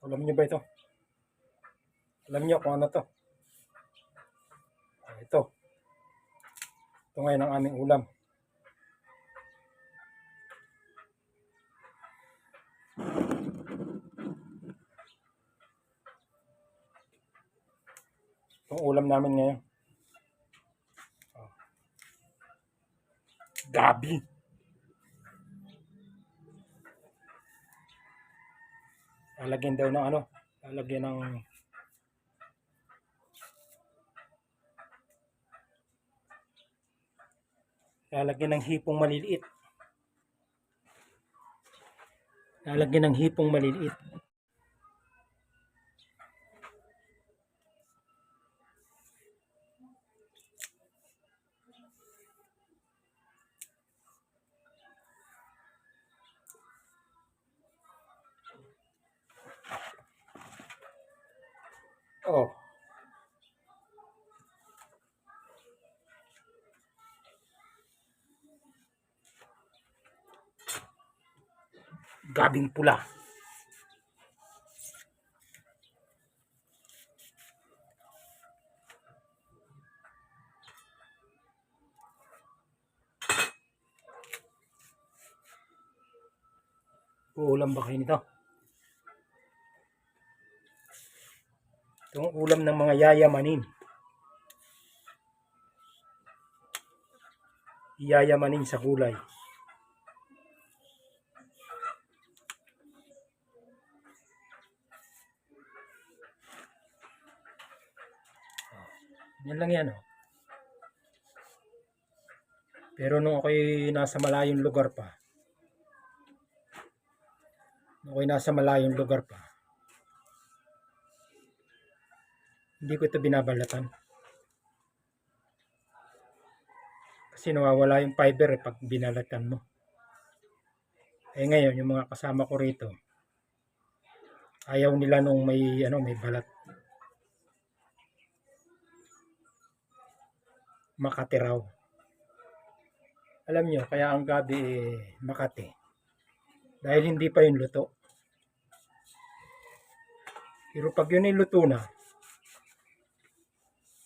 Alam niyo ba ito? Alam niyo kung ano to? Ah, Ito. Ito ngayon ang aming ulam. Itong ulam namin ngayon. Oh. Gabi. Lalagyan daw ng ano? Lalagyan ng Lalagyan ng hipong maliliit. Lalagyan ng hipong maliliit. Oh. Gabing pula. Uulam ba kayo nito? Itong ulam ng mga yayamanin. Yayamanin sa kulay. Yan lang yan, oh. Pero nung ako'y nasa malayong lugar pa, nung ako'y nasa malayong lugar pa, hindi ko ito binabalatan. Kasi nawawala yung fiber eh, pag binalatan mo. Eh ngayon, yung mga kasama ko rito, ayaw nila nung may, ano, may balat. Makati raw. Alam nyo, kaya ang gabi eh, Makati. Dahil hindi pa yung luto. Pero pag yun yung luto na,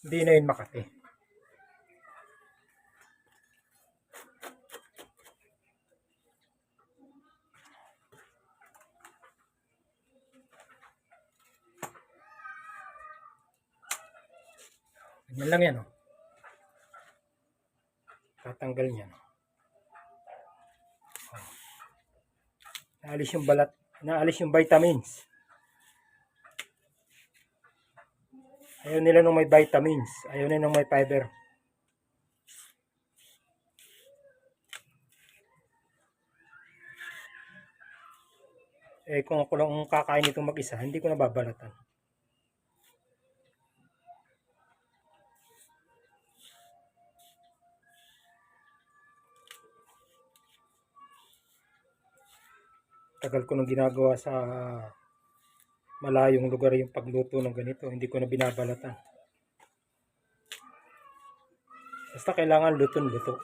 hindi na yun Makati. Ganyan lang yan, oh. Tatanggal niya, no? Oh. Naalis yung balat, naalis yung vitamins. Ayaw nila nung may vitamins. Ayaw nila nung may fiber. Eh kung ako lang ang kakain itong mag-isa, hindi ko nababalatan. Tagal ko nang ginagawa sa malayong lugar yung pagluto ng ganito. Hindi ko na binabalatan. Basta kailangan luto-luto.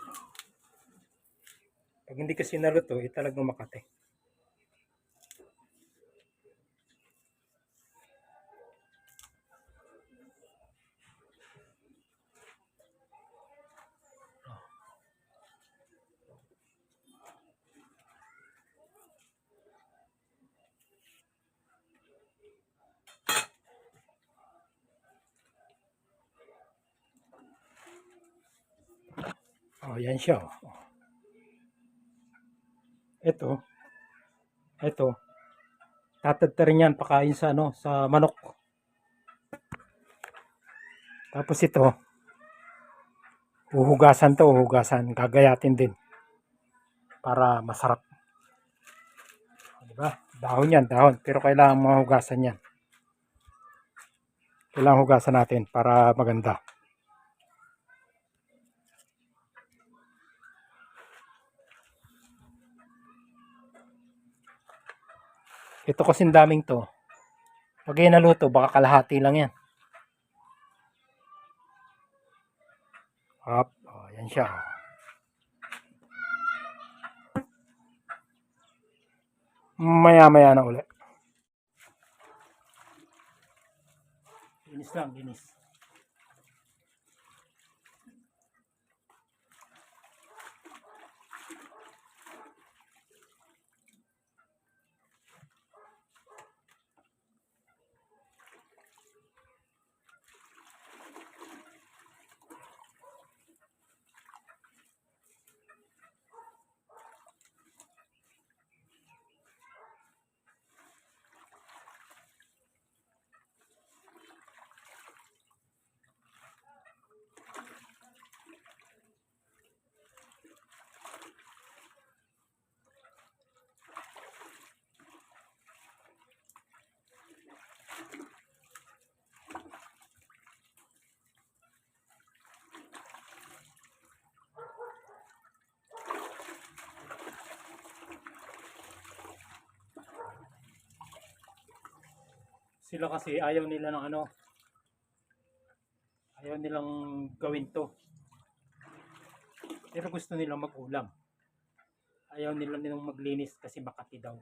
Pag hindi kasi naluto, eh talagang makate. Oh, yan siya. Oh. Ito. Ito. Tatadtarin yan pakain sa ano, sa manok. Tapos ito. Uhugasan to, uhugasan. Gagayatin din. Para masarap. Diba? Dahon yan, dahon. Pero kailangan mahugasan yan. Kailangan hugasan natin para maganda. Ito kasi daming to. Pag yan naluto, baka kalahati lang yan. Up. O, oh, yan siya. Maya-maya na ulit. Ginis lang, ginis. Sila kasi ayaw nila ng ano, ayaw nilang gawin to. Pero gusto nilang mag-ulam. Ayaw nila nilang maglinis kasi makati daw.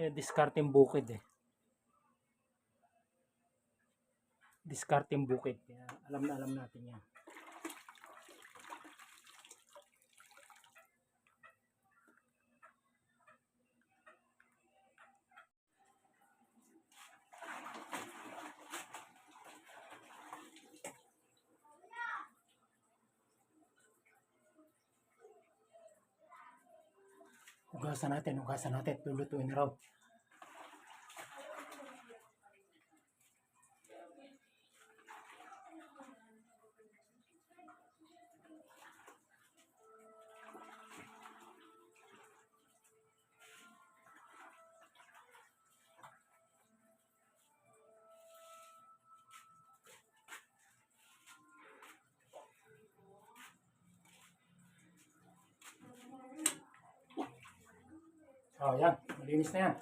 Eh, discarding bukid eh. Discarding bukid. Alam na alam natin yan. Hugasan natin, hugasan natin. Lulutuin raw. Oh, yan. Malinis na yan.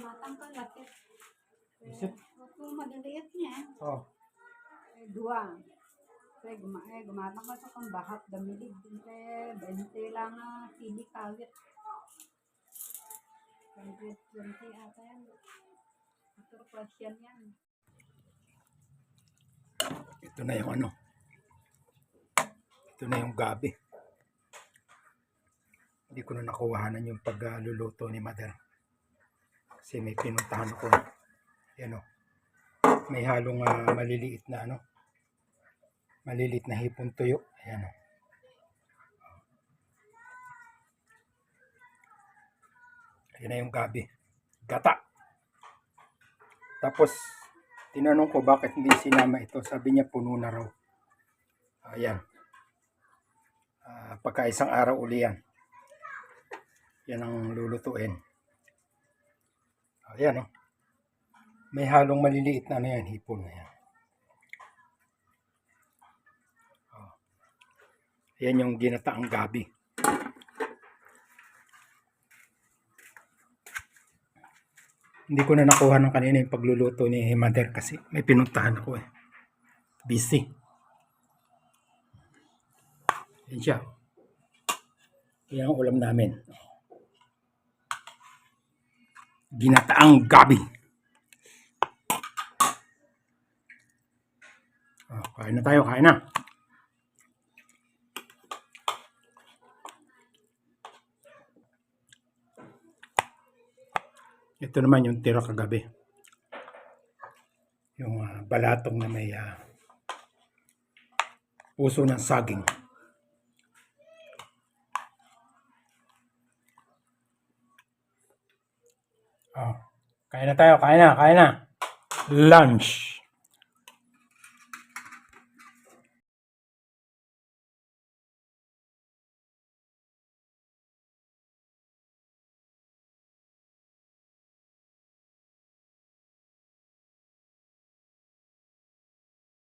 Matang ka laki. Isip. Kung madaliit niya, Oh. eh, dua. Kaya guma eh, gumatang ka sa kang bahat damilig. Kaya 20 lang na pili kawit. 20, 20 ata yan. Atur question yan. Ito na yung ano. Ito na yung gabi. Hindi ko na nakuhanan yung pagluluto ni mother. Kasi may pinuntahan ako. Yan o. May halong ah, maliliit na ano. Maliliit na hipon tuyo. Ayan o. Yan na yung gabi. Gata. Tapos, tinanong ko bakit hindi sinama ito. Sabi niya puno na raw. Ayan. Ah, pagka isang araw uli yan. Yan ang lulutuin. Ayan oh. May halong maliliit na ano yan, hipon na yan. Oh. Yan yung ginataang gabi. Hindi ko na nakuha ng kanina yung pagluluto ni Mother kasi may pinuntahan ako eh. Busy. Yan siya. Yan ang ulam namin. Ginataang gabi. Oh, kain na tayo, kain na. Ito naman yung tira kagabi. Yung ah, balatong na may ah, puso ng saging. Oh, kain na tayo, kain na, kain na. Lunch.